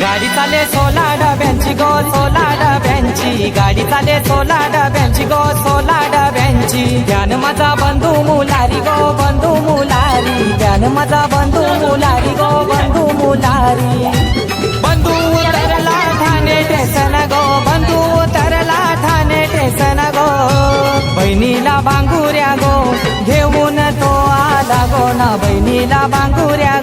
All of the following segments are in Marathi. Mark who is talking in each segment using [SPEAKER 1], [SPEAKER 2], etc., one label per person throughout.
[SPEAKER 1] गाडी चाले सोला डब्यांची गो सोला डब्यांची. गाडी चाले सोला डब्यांची गो सोला डब्यांची. ध्यान माझा बंधू मुलारी गो बंधू मुलारी. ध्यान माझा बंधू मुलारी गो बंधू मुलारी. बंधू उतरला ठाणे टेसन गो बंधू उतरला ठाणे टेसन गो. बहिणीला बांगुऱ्या गो घेऊन तो आला गो ना. बहिणीला बांगुऱ्या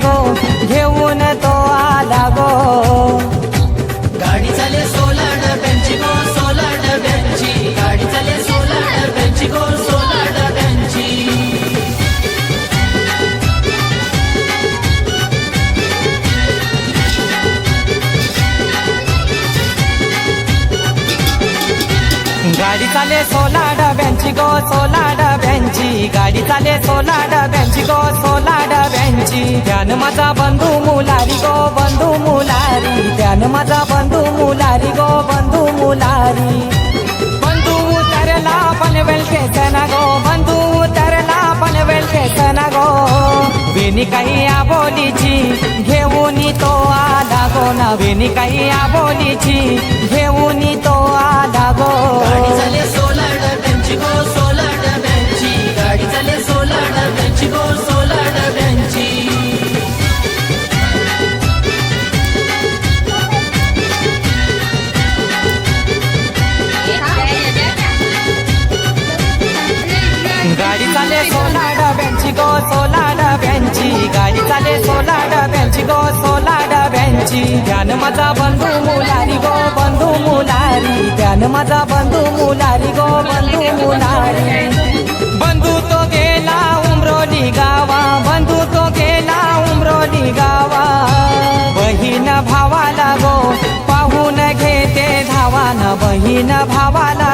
[SPEAKER 2] गाडी चाले सोला डब्यांची गो सोला डब्यांची गाडी चाले सोला डब्यांची गो सोला डब्यांची
[SPEAKER 1] ध्यान माझा बंधू मुलारी गो बंधू मुलारी. ध्यान माझा बंधू मुलारी गो बंधू मुलारी. बंधू उतरला पनवेल सना गो बंधू उतरला पनवेल सना गो वेणी काही आबोलीची घेऊन तो आला गो ना. वेणी काही आबोलीची चाले सोला डब्यांची गो सोला डब्यांची गाडी चाले सोला डब्यांची गो सोला डब्यांची ध्यान माझा बंधू मुलारी गो बंधू मुलारी. ध्यान माझा बंधू मुलारी गो बंधू मुलारी. बंधू तो गेला उमरोली गावा बंधू तो गेला उमरोली गावा. बहीण भावाला गो पाहून घेते धावान. बहीण भावाला